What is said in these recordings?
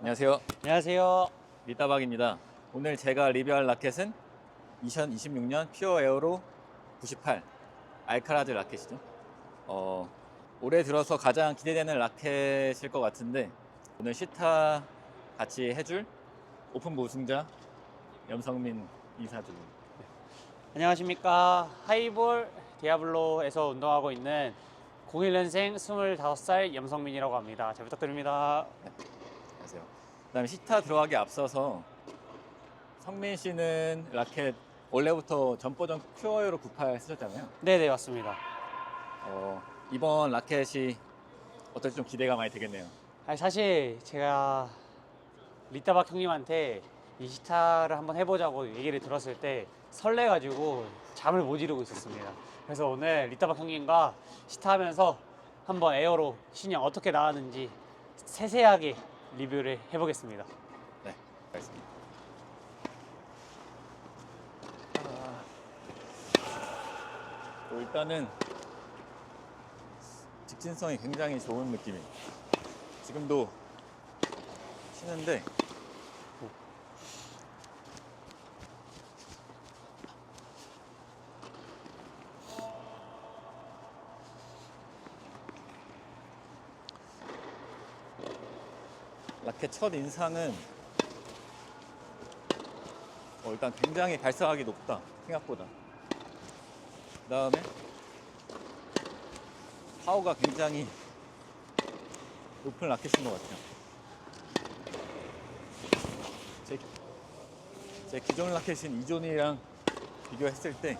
안녕하세요. 안녕하세요. 리따박입니다. 오늘 제가 리뷰할 라켓은 2026년 퓨어 에어로 98 알카라즈 라켓이죠. 어, 올해 들어서 가장 기대되는 라켓일 것 같은데 오늘 시타 같이 해줄 오픈부 우승자 염성민 이사주입니다. 안녕하십니까. 하이볼 디아블로에서 운동하고 있는 01년생 25살 염성민이라고 합니다. 잘 부탁드립니다. 안녕하세요. 그다음에 시타 들어가기 앞서서 성민 씨는 라켓 원래부터 전 버전 퓨어 에어로 98 쓰셨잖아요. 네네, 맞습니다. 어, 이번 라켓이 어떨지 좀 기대가 많이 되겠네요. 아니, 사실 제가 리따박 형님한테 이 시타를 한번 해보자고 얘기를 들었을 때 설레가지고 잠을 못 이루고 있었습니다. 그래서 오늘 리따박 형님과 시타 하면서 한번 에어로 신형 어떻게 나왔는지 세세하게 리뷰를 해보겠습니다. 네, 알겠습니다. 아, 어, 일단은 직진성이 굉장히 좋은 느낌이에요. 지금도 치는데 라켓 첫 인상은 어, 일단 굉장히 발사각이 높다 생각보다. 그 다음에 파워가 굉장히 높은 라켓인 것 같아요. 제, 제 기존 라켓인 이존이랑 비교했을 때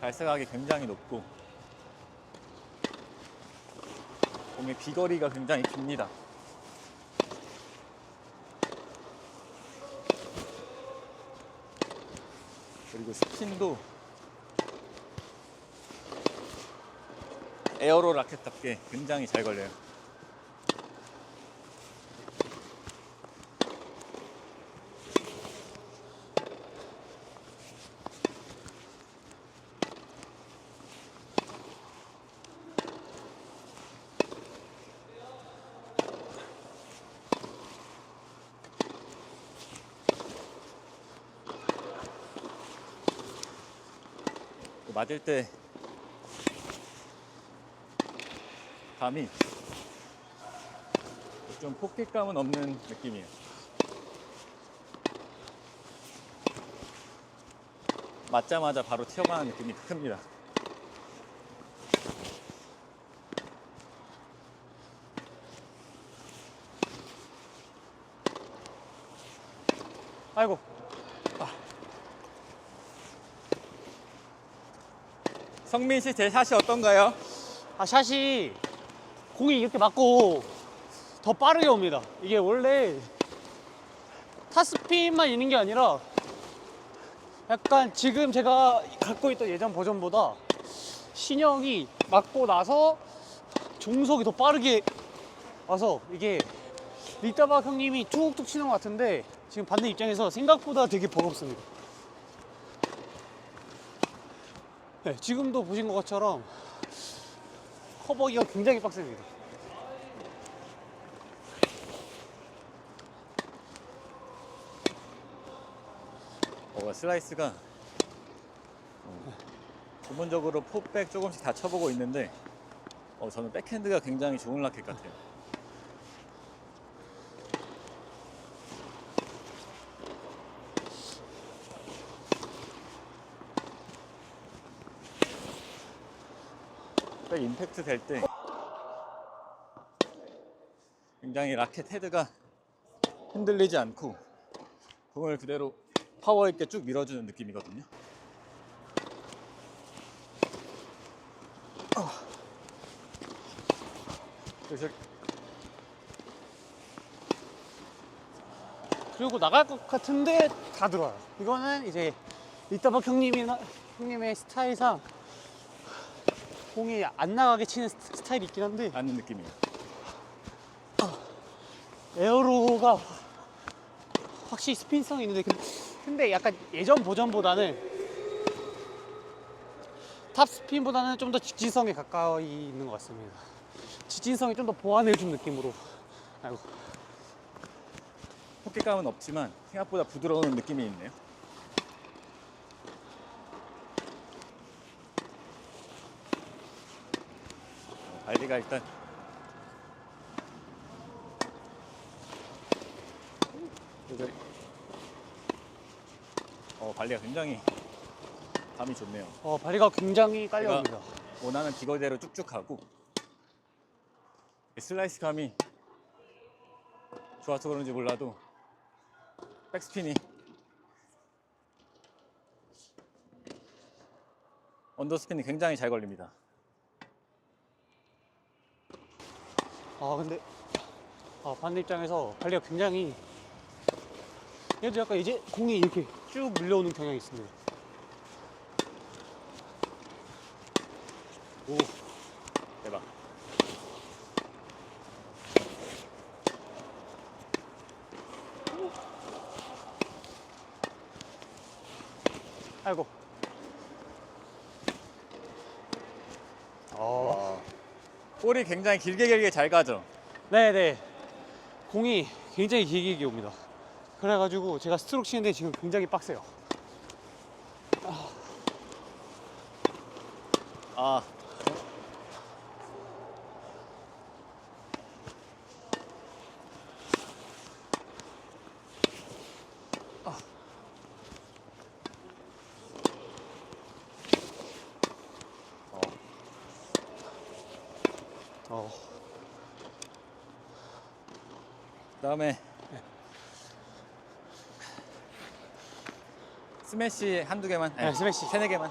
발사각이 굉장히 높고 공의 비거리가 굉장히 깁니다. 그리고 스핀도 에어로 라켓답게 굉장히 잘 걸려요. 맞을 때 감이 좀 폭격감은 없는 느낌이에요. 맞자마자 바로 튀어가는 느낌이 큽니다. 아이고, 성민 씨 제 샷이 어떤가요? 아 샷이 공이 이렇게 맞고 더 빠르게 옵니다. 이게 원래 타스핀만 있는 게 아니라 약간 지금 제가 갖고 있던 예전 버전보다 신형이 맞고 나서 종속이 더 빠르게 와서 이게 리따박 형님이 툭툭 치는 것 같은데 지금 반대 입장에서 생각보다 되게 버겁습니다. 네, 지금도 보신 것처럼 커버기가 굉장히 빡셉니다. 어, 슬라이스가 어, 기본적으로 포백 조금씩 다 쳐보고 있는데 어, 저는 백핸드가 굉장히 좋은 라켓 같아요. 백 임팩트 될 때 굉장히 라켓 헤드가 흔들리지 않고 공을 그대로 파워 있게 쭉 밀어주는 느낌이거든요. 그리고 나갈 것 같은데 다 들어와요. 이거는 이제 이따박 형님이나 형님의 스타일상 공이 안 나가게 치는 스- 스타일이 있긴 한데 않는 느낌이에요. 에어로가 확실히 스핀성이 있는데 근- 근데 약간 예전 버전보다는 탑 스핀보다는 좀 더 직진성에 가까이 있는 것 같습니다. 직진성이 좀 더 보완해준 느낌으로 아이고. 포켓감은 없지만 생각보다 부드러운 느낌이 있네요. 발리가 일단 어 발리가 굉장히 감이 좋네요. 어, 발리가 굉장히 깔려옵니다. 원하는 비거리대로 쭉쭉 가고 이 슬라이스 감이 좋아서 그런지 몰라도 백스핀이 언더스핀이 굉장히 잘 걸립니다. 아 근데 아, 반대 입장에서 발리가 굉장히 얘도 약간 이제 공이 이렇게 쭉 밀려오는 경향이 있습니다. 오 대박. 아이고. 어. 볼이 굉장히 길게 길게 잘 가죠. 네네. 공이 굉장히 길게 길게 옵니다. 그래가지고 제가 스트로크 치는데 지금 굉장히 빡세요. 아 다음에 스매시 한두 개만. 네, 스매시. 세네 개만.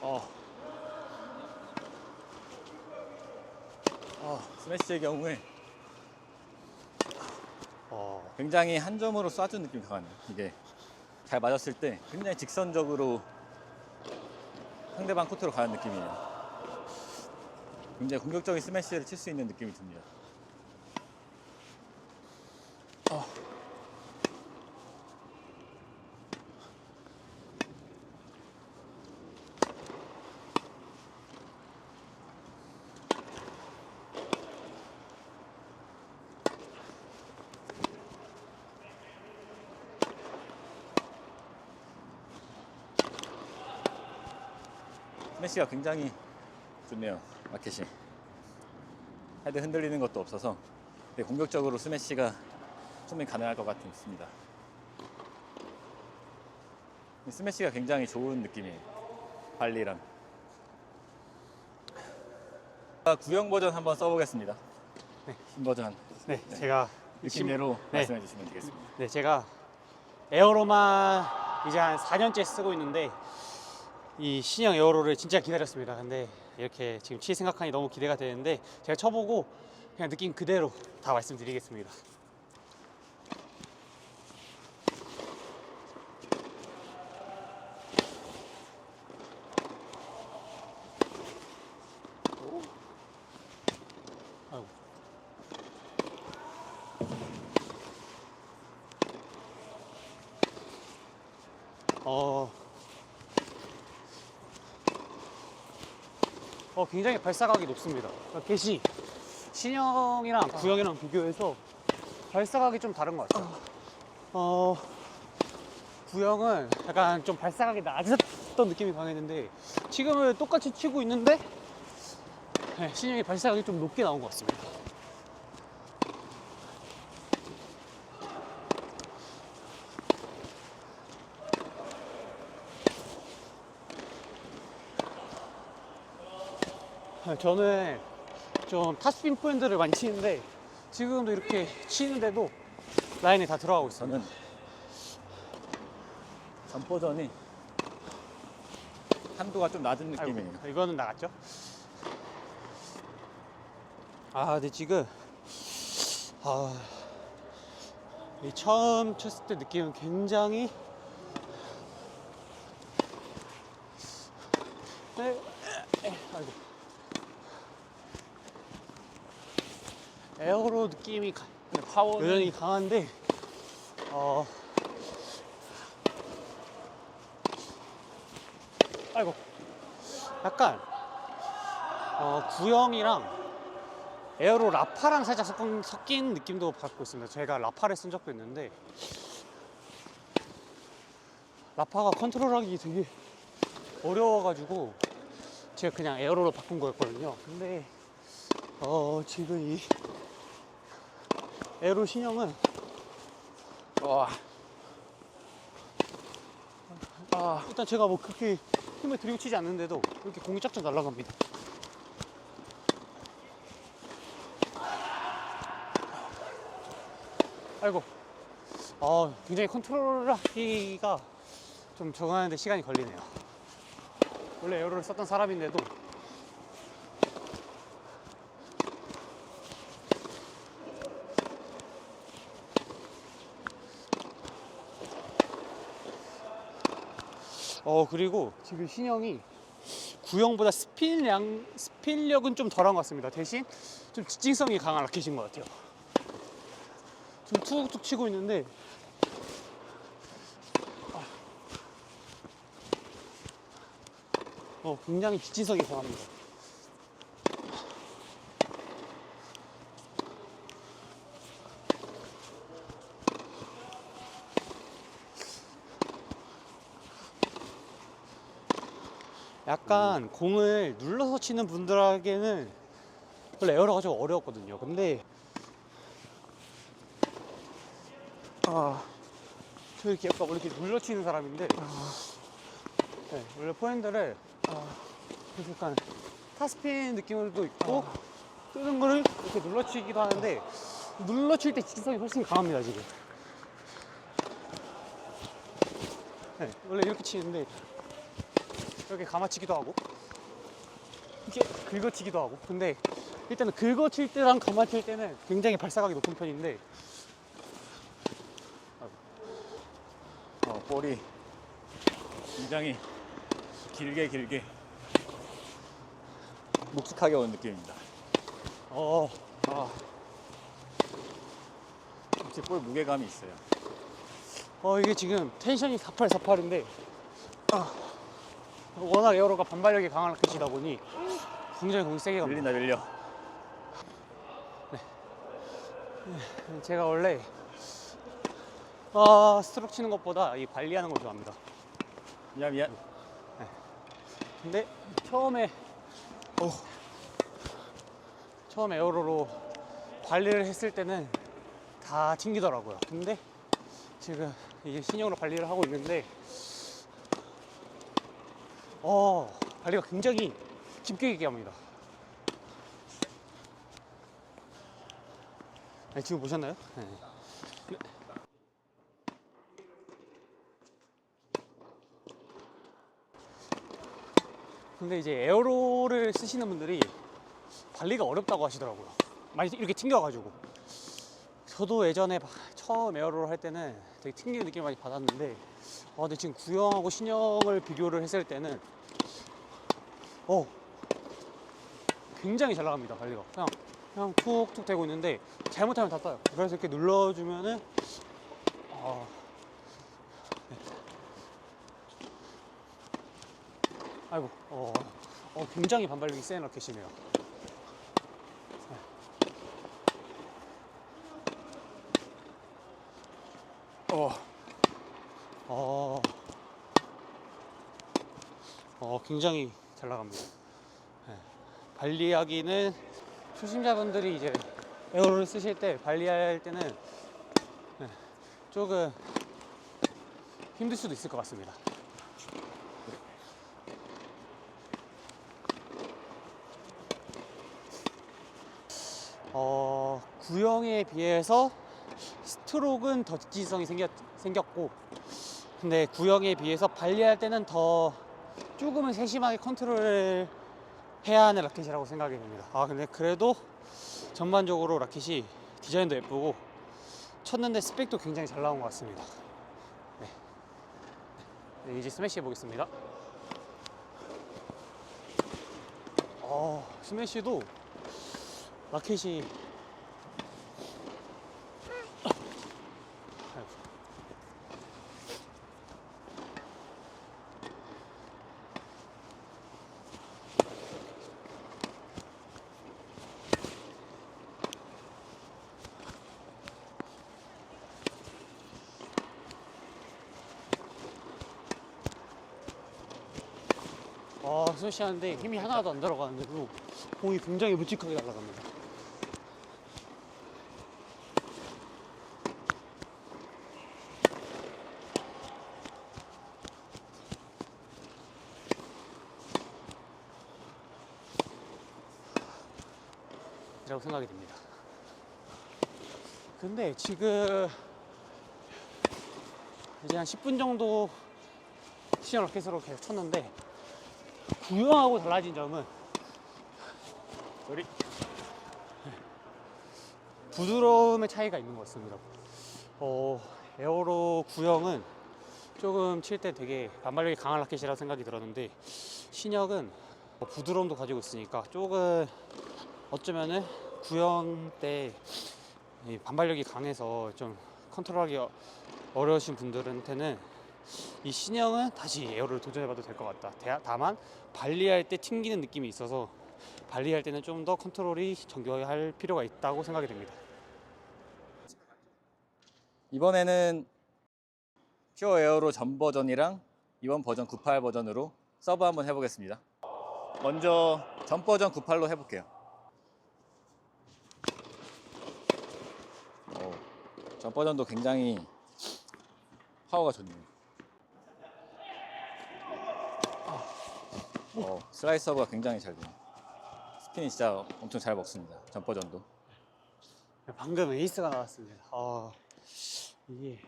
어. 어, 스매시의 경우에 어. 굉장히 한 점으로 쏴준 느낌이 강하네요. 이게 잘 맞았을 때 굉장히 직선적으로 상대방 코트로 가는 느낌이에요. 굉장히 공격적인 스매시를 칠 수 있는 느낌이 듭니다. 스매시가 굉장히 좋네요. 마켓이. 헤드 흔들리는 것도 없어서 공격적으로 스매시가 충분히 가능할 것 같습니다. 이 스매시가 굉장히 좋은 느낌이에요. 발리랑. 아, 구형 버전 한번 써보겠습니다. 네. 신 버전 네, 제가 느낌대로 네. 말씀해 주시면 되겠습니다. 네, 제가 에어로만 이제 한 4년째 쓰고 있는데 이 신형 에어로를 진짜 기다렸습니다. 근데 이렇게 지금 치 생각하니 너무 기대가 되는데 제가 쳐보고 그냥 느낌 그대로 다 말씀드리겠습니다. 어, 어 굉장히 발사각이 높습니다. 그러니까 겟이 신형이랑 구형이랑 비교해서 발사각이 좀 다른 것 같아요. 어, 구형은 약간 좀 발사각이 낮았던 느낌이 강했는데 지금은 똑같이 치고 있는데 네, 신형이 발사각이 좀 높게 나온 것 같습니다. 저는 좀 타스핀 포인트를 많이 치는데 지금도 이렇게 치는데도 라인에 다 들어가고 있어요. 저는 전 버전이 한도가 좀 낮은 느낌이에요. 이거는 나갔죠? 아, 근데 지금 아, 이 처음 쳤을 때 느낌은 굉장히 네, 아이고. 에어로 느낌이 가- 파워는 여전히 강한데 어 아이고. 약간 어, 구형이랑 에어로 라파랑 살짝 섞은, 섞인 느낌도 받고 있습니다. 제가 라파를 쓴 적도 있는데 라파가 컨트롤하기 되게 어려워가지고 제가 그냥 에어로로 바꾼 거였거든요. 근데 어, 지금 이 에어로 신형은 와. 아, 일단 제가 뭐 그렇게 힘을 들이고 치지 않는데도 이렇게 공이 쫙쫙 날아갑니다. 아이고, 어, 굉장히 컨트롤하기가 좀 적응하는데 시간이 걸리네요. 원래 에어로를 썼던 사람인데도 어 그리고 지금 신형이 구형보다 스핀량 스핀력은 좀 덜한 것 같습니다. 대신 좀 직진성이 강한 라켓인 것 같아요. 좀 툭툭 치고 있는데 아. 어 굉장히 직진성이 강합니다. 약간 공을 눌러서 치는 분들에게는 원래 에어로가 좀 어려웠거든요. 근데 아, 저 이렇게 약간 이렇게 눌러 치는 사람인데 네, 원래 포핸드를 아, 그래서 약간 타스핀 느낌으로도 있고 뜨는 거를 이렇게 눌러 치기도 하는데 눌러 칠 때 직진성이 훨씬 강합니다 지금. 네, 원래 이렇게 치는데 이렇게 감아치기도 하고 이렇게 긁어치기도 하고. 근데 일단은 긁어칠 때랑 감아칠 때는 굉장히 발사각이 높은 편인데. 어, 볼이 굉장히 길게 길게 묵직하게 온 느낌입니다. 어, 아, 역시 볼 무게감이 있어요. 어 이게 지금 텐션이 4848인데 아, 워낙 에어로가 반발력이 강한 라켓이다 보니 굉장히 공이 세게 갑니다 밀린다 밀려. 제가 원래 아, 스트로크 치는 것보다 이 관리하는 걸 좋아합니다 미안 미안. 근데 처음에 어, 처음 에어로로 관리를 했을 때는 다 튕기더라고요. 근데 지금 이게 신형으로 관리를 하고 있는데 어 관리가 굉장히 깊게 있게 합니다. 네, 지금 보셨나요? 네. 근데 이제 에어로를 쓰시는 분들이 관리가 어렵다고 하시더라고요. 많이 이렇게 튕겨가지고. 저도 예전에 막 처음 에어로를 할 때는 되게 튕기는 느낌을 많이 받았는데, 아, 근데 지금 구형하고 신형을 비교를 했을 때는, 어, 굉장히 잘 나갑니다, 관리가. 그냥, 그냥 툭툭 되고 있는데, 잘못하면 다 떠요. 그래서 이렇게 눌러주면은, 아, 아이고, 어, 어, 굉장히 반발력이 센 라켓이네요. 어, 어, 어, 굉장히 잘 나갑니다. 네. 관리하기는 초심자분들이 이제 에어로를 쓰실 때 관리할 때는 네, 조금 힘들 수도 있을 것 같습니다. 어, 구형에 비해서 스트로크는 더 직진성이 생겼, 생겼고 근데 구형에 비해서 발리할 때는 더 조금은 세심하게 컨트롤을 해야 하는 라켓이라고 생각이 됩니다. 아 근데 그래도 전반적으로 라켓이 디자인도 예쁘고 쳤는데 스펙도 굉장히 잘 나온 것 같습니다. 네. 네, 이제 스매시 해보겠습니다. 어, 스매시도 라켓이 6시 하는데 힘이 하나도 안 들어가는데도 공이 굉장히 묵직하게 날아갑니다. 라고 생각이 듭니다. 근데 지금 이제 한 10분 정도 시연 어켓으로 계속 쳤는데 구형하고 달라진 점은 우리 부드러움의 차이가 있는 것 같습니다. 어, 에어로 구형은 조금 칠 때 되게 반발력이 강한 라켓이라고 생각이 들었는데 신혁은 어, 부드러움도 가지고 있으니까 조금 어쩌면은 구형 때이 반발력이 강해서 좀 컨트롤하기 어- 어려우신 분들한테는 이 신형은 다시 에어를 도전해봐도 될 것 같다. 대- 다만 발리할 때 튕기는 느낌이 있어서 발리할 때는 좀 더 컨트롤이 정교할 필요가 있다고 생각이 됩니다. 이번에는 퓨어 에어로 전 버전이랑 이번 버전 98 버전으로 서브 한번 해보겠습니다. 먼저 전 버전 98로 해볼게요. 오, 전 버전도 굉장히 파워가 좋네요. 어, 슬라이스 서브가 굉장히 잘 돼요. 스핀이 진짜 엄청 잘 먹습니다. 전 버전도. 방금 에이스가 나왔습니다. 아, 이게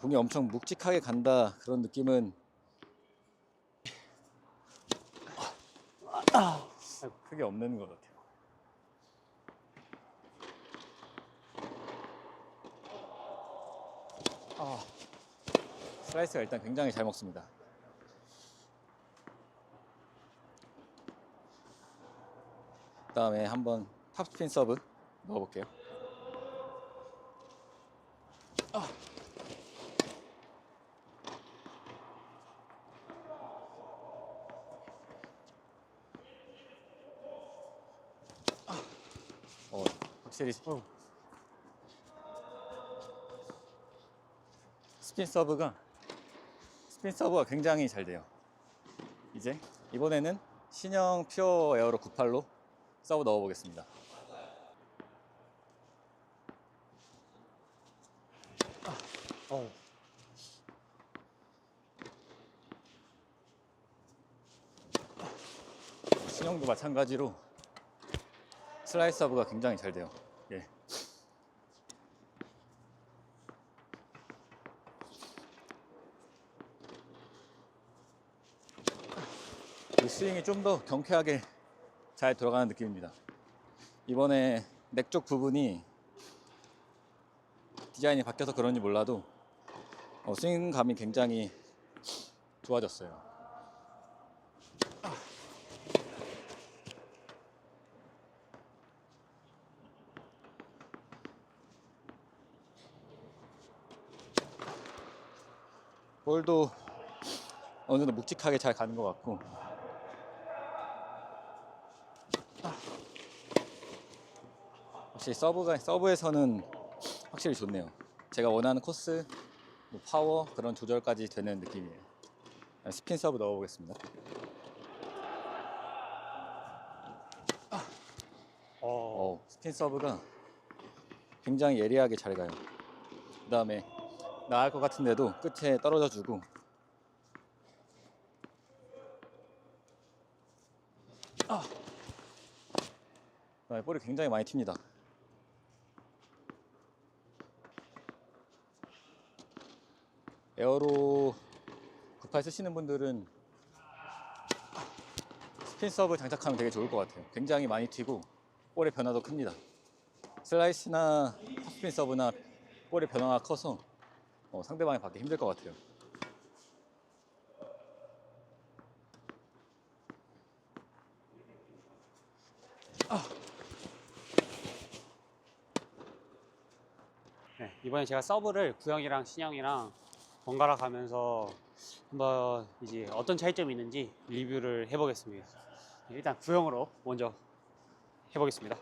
공이 엄청 묵직하게 간다 그런 느낌은 크게 없는 것 같아요. 아, 슬라이스가 일단 굉장히 잘 먹습니다. 그 다음에 한번 탑스핀 서브 넣어볼게요. 어, 확실히 어. 스핀 서브가 스핀 서브가 굉장히 잘 돼요. 이제 이번에는 신형 퓨어 에어로 98로 서브 넣어보겠습니다. 어, 신형도 마찬가지로 슬라이스 서브가 굉장히 잘 돼요. 예. 이 스윙이 좀 더 경쾌하게 잘 들어가는 느낌입니다. 이번에 넥 쪽 부분이 디자인이 바뀌어서 그런지 몰라도 어, 스윙감이 굉장히 좋아졌어요. 볼도 어느 정도 묵직하게 잘 가는 것 같고 확실히 서브가 서브에서는 확실히 좋네요. 제가 원하는 코스, 뭐 파워 그런 조절까지 되는 느낌이에요. 스핀 서브 넣어보겠습니다. 어, 어, 스핀 서브가 굉장히 예리하게 잘 가요. 그 다음에 나갈 것 같은데도 끝에 떨어져 주고 아. 그다음에 볼이 굉장히 많이 튑니다. 에어로 98 쓰시는 분들은 스핀 서브 장착하면 되게 좋을 것 같아요. 굉장히 많이 튀고 볼의 변화도 큽니다. 슬라이스나 탑스핀 서브나 볼의 변화가 커서 어, 상대방이 받기 힘들 것 같아요. 네, 이번에 제가 서브를 구형이랑 신형이랑 번갈아 가면서 한번 이제 어떤 차이점이 있는지 리뷰를 해보겠습니다. 네, 일단 구형으로 먼저 해보겠습니다.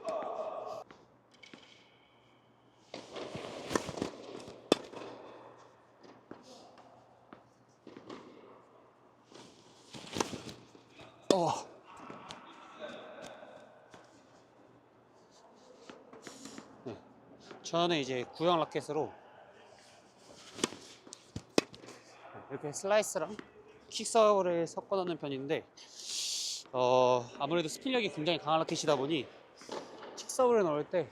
어. 네. 저는 이제 구형 라켓으로 네, 이렇게 슬라이스랑 킥서브를 섞어 넣는 편인데 어, 아무래도 스핀력이 굉장히 강한 라켓이다 보니 킥서브를 넣을 때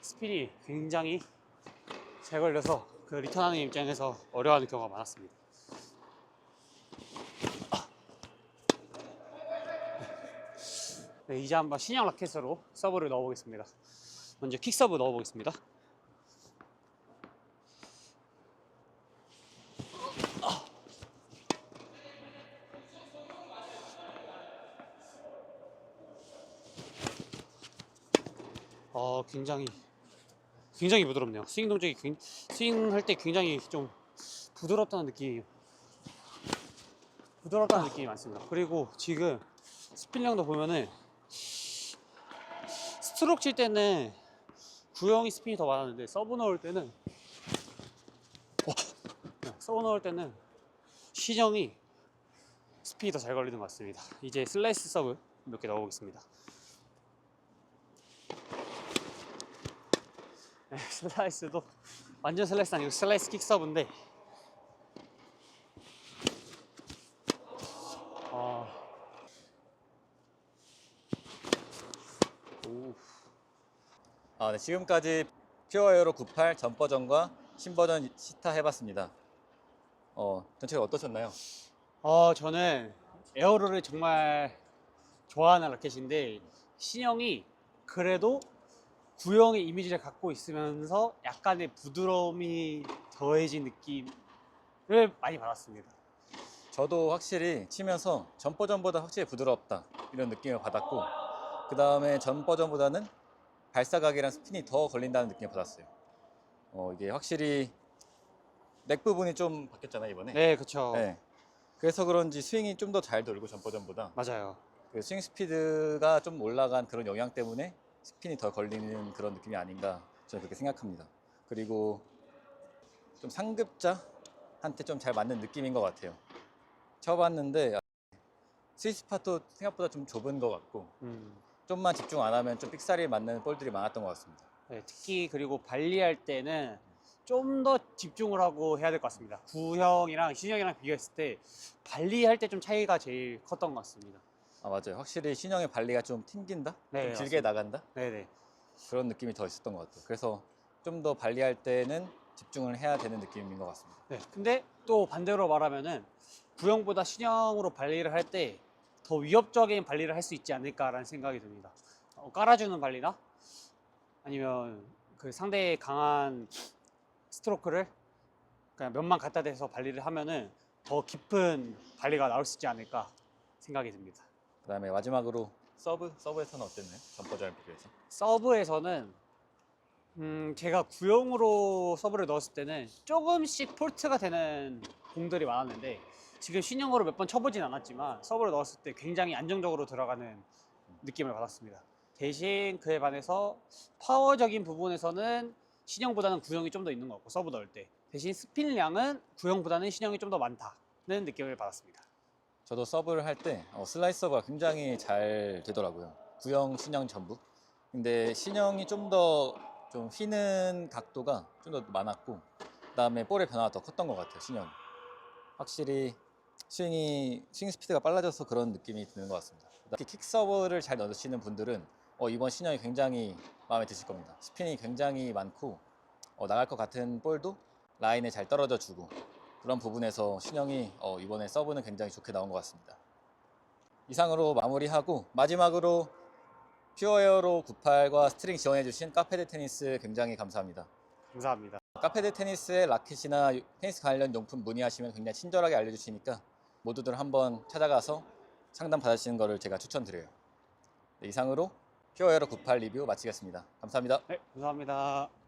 스핀이 굉장히 잘 걸려서 그 리턴하는 입장에서 어려워하는 경우가 많았습니다. 네, 이제 한번 신형 라켓으로 서브를 넣어보겠습니다. 먼저 킥 서브 넣어보겠습니다. 어, 굉장히 굉장히 부드럽네요. 스윙 동작이 굉- 스윙할 때 굉장히 좀 부드럽다는 느낌이에요. 부드럽다는 느낌이 많습니다. 그리고 지금 스핀량도 보면은 스트로크 칠 때는 구형이 스핀이 더 많았는데 서브 넣을 때는 네, 서브 넣을 때는 신형이 스핀이 더 잘 걸리는 것 같습니다. 이제 슬라이스 서브 몇 개 넣어보겠습니다. 슬라이스도 완전 슬라이스 아니고 슬라이스 킥 서브인데 아. 오. 아, 네, 지금까지 퓨어에어로 98 전 버전과 신 버전 시타 해봤습니다. 어, 전체가 어떠셨나요? 어, 저는 에어로를 정말 좋아하는 라켓인데 신형이 그래도 구형의 이미지를 갖고 있으면서 약간의 부드러움이 더해진 느낌을 많이 받았습니다. 저도 확실히 치면서 전 버전보다 확실히 부드럽다 이런 느낌을 받았고 그 다음에 전 버전보다는 발사각이랑 스핀이 더 걸린다는 느낌을 받았어요. 어, 이게 확실히 넥 부분이 좀 바뀌었잖아요 이번에. 네, 그렇죠. 네. 그래서 그런지 스윙이 좀 더 잘 돌고 전 버전보다 맞아요. 그 스윙 스피드가 좀 올라간 그런 영향 때문에 스핀이 더 걸리는 그런 느낌이 아닌가 저는 그렇게 생각합니다. 그리고 좀 상급자한테 좀 잘 맞는 느낌인 것 같아요. 쳐봤는데 스위스팟도 생각보다 좀 좁은 것 같고 음. 좀만 집중 안 하면 좀 삑사리 맞는 볼들이 많았던 것 같습니다. 네, 특히 그리고 발리할 때는 좀 더 집중을 하고 해야 될 것 같습니다. 구형이랑 신형이랑 비교했을 때 발리할 때 좀 차이가 제일 컸던 것 같습니다. 아 맞아요. 확실히 신형의 발리가 좀 튕긴다, 네, 좀 길게 맞습니다. 나간다 네네. 그런 느낌이 더 있었던 것 같아요. 그래서 좀 더 발리할 때는 집중을 해야 되는 느낌인 것 같습니다. 네. 근데 또 반대로 말하면은 구형보다 신형으로 발리를 할 때 더 위협적인 발리를 할 수 있지 않을까라는 생각이 듭니다. 어, 깔아주는 발리나 아니면 그 상대의 강한 스트로크를 그냥 몇만 갖다 대서 발리를 하면은 더 깊은 발리가 나올 수 있지 않을까 생각이 듭니다. 그다음에 마지막으로 서브 서브에서는 어땠나요? 전 버전에 비교해서. 서브에서는 음, 제가 구형으로 서브를 넣었을 때는 조금씩 폴트가 되는 공들이 많았는데 지금 신형으로 몇 번 쳐보진 않았지만 서브를 넣었을 때 굉장히 안정적으로 들어가는 느낌을 받았습니다. 대신 그에 반해서 파워적인 부분에서는 신형보다는 구형이 좀 더 있는 것 같고 서브 넣을 때 대신 스핀량은 구형보다는 신형이 좀 더 많다는 느낌을 받았습니다. 저도 서브를 할 때 슬라이스 서브가 굉장히 잘 되더라고요. 구형, 신형 전부. 근데 신형이 좀더좀 휘는 각도가 좀 더 많았고, 그다음에 볼의 변화가 더 컸던 것 같아요. 신형. 확실히 스윙이 스윙 스피드가 빨라져서 그런 느낌이 드는 것 같습니다. 특히 킥 서브를 잘 넣으시는 분들은 어, 이번 신형이 굉장히 마음에 드실 겁니다. 스핀이 굉장히 많고 어, 나갈 것 같은 볼도 라인에 잘 떨어져 주고 그런 부분에서 신형이 어, 이번에 서브는 굉장히 좋게 나온 것 같습니다. 이상으로 마무리하고 마지막으로 퓨어에어로 98과 스트링 지원해주신 카페드 테니스 굉장히 감사합니다. 감사합니다. 카페드 테니스의 라켓이나 테니스 관련 용품 문의하시면 굉장히 친절하게 알려주시니까 모두들 한번 찾아가서 상담 받으시는 것을 제가 추천드려요. 네, 이상으로 퓨어에어로 98 리뷰 마치겠습니다. 감사합니다. 네, 감사합니다.